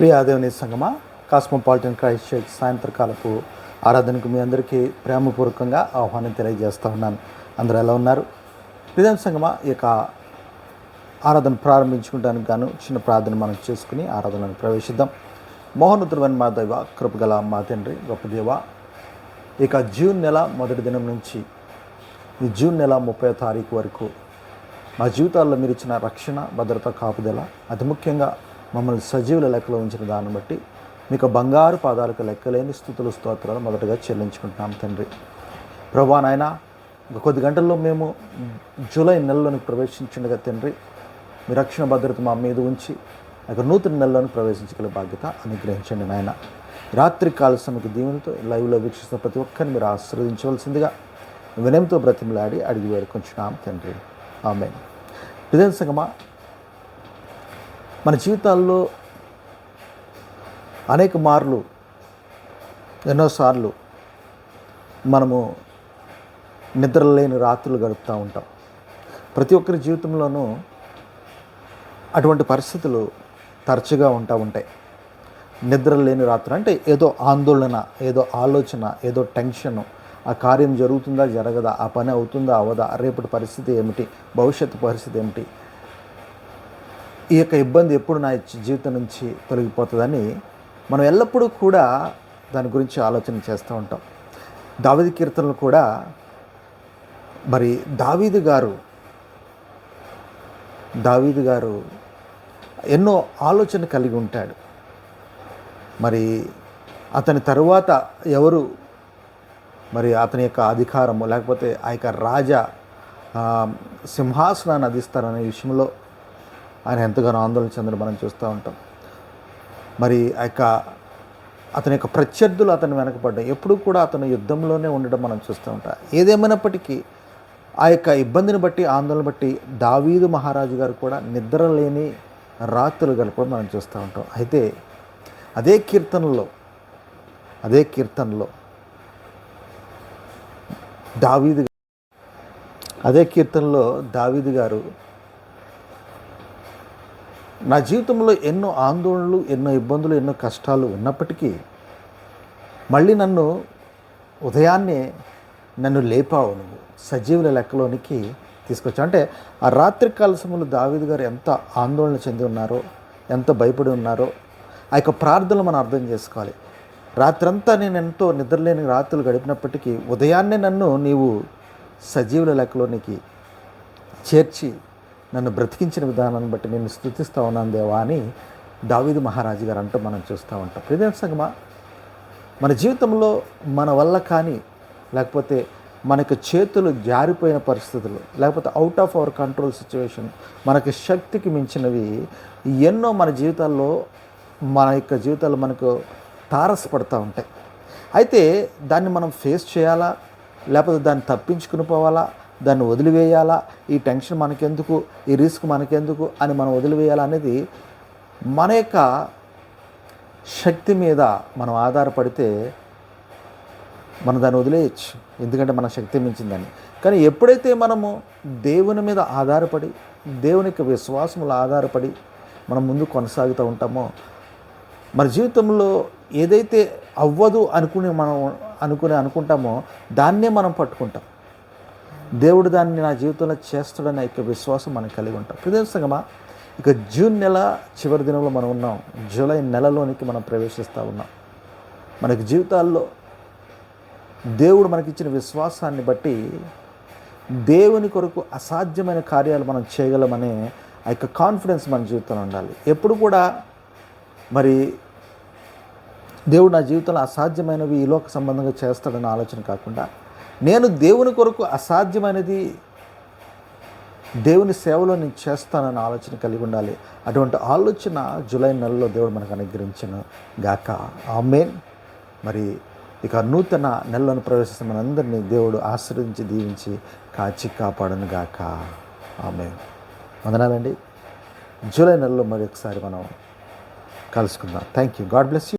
ప్రియాదేవుని సంగమా cosmopolitan Christ church సాయంత్రకాలపు ఆరాధనకు మీ అందరికీ ప్రేమపూర్వకంగా ఆహ్వానం తెలియజేస్తూ ఉన్నాను. అందరూ ఎలా ఉన్నారు? ప్రియం సంగమా ఈ యొక్క ఆరాధన ప్రారంభించుకుంటానికి గాను చిన్న ప్రార్థన మనం చేసుకుని ఆరాధనను ప్రవేశిద్దాం. మోహనుద్రవన్ మా దైవ కృపగల మా తండ్రి గొప్ప దేవ ఇక జూన్ నెల మొదటి దినం నుంచి ఈ జూన్ నెల ముప్పై తారీఖు వరకు మా జీవితాల్లో మీరు ఇచ్చిన రక్షణ భద్రత కాపుదల అతి ముఖ్యంగా మమ్మల్ని సజీవుల లెక్కలో ఉంచిన దాన్ని బట్టి మీకు బంగారు పాదాలకు లెక్కలేని స్థుతులు స్తోత్రాలు మొదటగా చెల్లించుకుంటున్నాం తండ్రి. ప్రభా నాయన కొద్ది గంటల్లో మేము జూలై నెలలోనికి ప్రవేశించుండగా తండ్రి మీ రక్షణ భద్రత మా మీద ఉంచి ఒక నూతన నెలలోని ప్రవేశించగల బాధ్యత అనుగ్రహించండి నాయన. రాత్రి కాల సమయకు దీవెనతో లైవ్లో వీక్షిస్తున్న ప్రతి ఒక్కరిని మీరు ఆశీర్వదించవలసిందిగా వినయంతో బ్రతిమలాడి అడిగి వేడుకొంచున్నాం తండ్రి. ఆమె హృదయ సంగమా మన జీవితాల్లో అనేక మార్లు ఎన్నోసార్లు మనము నిద్రలేని రాత్రులు గడుపుతూ ఉంటాం. ప్రతి ఒక్కరి జీవితంలోనూ అటువంటి పరిస్థితులు తరచుగా ఉంటా ఉంటాయి. నిద్ర లేని రాత్రులు అంటే ఏదో ఆందోళన ఏదో ఆలోచన ఏదో టెన్షన్ ఆ కార్యం జరుగుతుందా జరగదా ఆ పని అవుతుందా అవదా రేపటి పరిస్థితి ఏమిటి భవిష్యత్తు పరిస్థితి ఏమిటి ఈ యొక్క ఇబ్బంది ఎప్పుడు నా జీవితం నుంచి తొలగిపోతుందని మనం ఎల్లప్పుడూ కూడా దాని గురించి ఆలోచన చేస్తూ ఉంటాం. దావిది కీర్తనలు కూడా మరి దావీదు గారు దావీదు గారు ఎన్నో ఆలోచన కలిగి ఉంటాడు. మరి అతని తరువాత ఎవరు? మరి అతని యొక్క అధికారము లేకపోతే ఆ యొక్క రాజా సింహాసనాన్ని అందిస్తారనే విషయంలో ఆయన ఎంతగానో ఆందోళన చెందడం మనం చూస్తూ ఉంటాం. మరి ఆ యొక్క అతని యొక్క ప్రత్యర్థులు అతను వెనకపడ్డాయి ఎప్పుడు కూడా అతను యుద్ధంలోనే ఉండడం మనం చూస్తూ ఉంటాం. ఏదేమైనప్పటికీ ఆ యొక్క ఇబ్బందిని బట్టి ఆందోళన బట్టి దావీదు మహారాజు గారు కూడా నిద్ర లేని రాత్రులు గడపడం మనం చూస్తూ ఉంటాం. అయితే అదే కీర్తనలో అదే కీర్తనలో దావీదు అదే కీర్తనలో దావీదు గారు నా జీవితంలో ఎన్నో ఆందోళనలు ఎన్నో ఇబ్బందులు ఎన్నో కష్టాలు ఉన్నప్పటికీ మళ్ళీ నన్ను ఉదయాన్నే నన్ను లేపావు నువ్వు. సజీవుల లెక్కలోనికి తీసుకొచ్చావు. అంటే ఆ రాత్రి కాలసములు దావీదు గారు ఎంత ఆందోళన చెంది ఉన్నారో ఎంత భయపడి ఉన్నారో ఆ యొక్క ప్రార్థనలు మనం అర్థం చేసుకోవాలి. రాత్రంతా నేను ఎంతో నిద్రలేని రాత్రులు గడిపినప్పటికీ ఉదయాన్నే నన్ను నీవు సజీవుల లెక్కలోనికి చేర్చి నన్ను బ్రతికించిన విధానాన్ని బట్టి నేను స్థుతిస్తా ఉన్నాను దేవా అని దావీదు మహారాజు గారు అంటూ మనం చూస్తూ ఉంటాం. ప్రియదేవ సంగమా మన జీవితంలో మన వల్ల కానీ లేకపోతే మనకు చేతులు జారిపోయిన పరిస్థితులు లేకపోతే out of our control situation మనకి శక్తికి మించినవి ఎన్నో మన జీవితాల్లో మన యొక్క జీవితాలు మనకు తారసపడుతూ ఉంటాయి. అయితే దాన్ని మనం ఫేస్ చేయాలా? లేకపోతే దాన్ని తప్పించుకుని పోవాలా? దాన్ని వదిలివేయాలా? ఈ టెన్షన్ మనకెందుకు? ఈ రిస్క్ మనకెందుకు? అని మనం వదిలివేయాలా అనేది మన యొక్క శక్తి మీద మనం ఆధారపడితే మనం దాన్ని వదిలేయచ్చు. ఎందుకంటే మన శక్తి మించిందని. కానీ ఎప్పుడైతే మనము దేవుని మీద ఆధారపడి దేవుని యొక్క విశ్వాసములు ఆధారపడి మనం ముందు కొనసాగుతూ ఉంటామో మన జీవితంలో ఏదైతే అవ్వదు అనుకుని మనం అనుకుని అనుకుంటామో దాన్నే మనం పట్టుకుంటాం. దేవుడు దాన్ని నా జీవితంలో చేస్తాడనే యొక్క విశ్వాసం మనం కలిగి ఉంటాం. ప్రదేశంగా ఇక జూన్ నెల చివరి దినంలో మనం ఉన్నాం. జూలై నెలలోనికి మనం ప్రవేశిస్తూ ఉన్నాం. మనకి జీవితాల్లో దేవుడు మనకిచ్చిన విశ్వాసాన్ని బట్టి దేవుని కొరకు అసాధ్యమైన కార్యాలు మనం చేయగలమనే ఆ యొక్క కాన్ఫిడెన్స్ మన జీవితంలో ఉండాలి. ఎప్పుడు కూడా మరి దేవుడు నా జీవితంలో అసాధ్యమైనవి ఈ లోక సంబంధంగా చేస్తాడన్న ఆలోచన కాకుండా నేను దేవుని కొరకు అసాధ్యమైనది దేవుని సేవలో నేను చేస్తానన్న ఆలోచన కలిగి ఉండాలి. అటువంటి ఆలోచన జూలై నెలలో దేవుడు మనకు అనుగ్రహించను గాక. ఆమెన్. మరి ఇక నూతన నెలలను ప్రవేశిస్తున్న మనందరినీ దేవుడు ఆశ్రయించి దీవించి కాచి కాపాడను గాక. ఆమె వందనాలండి. జూలై నెలలో మరి ఒకసారి మనం కలుసుకుందాం. Thank you God bless you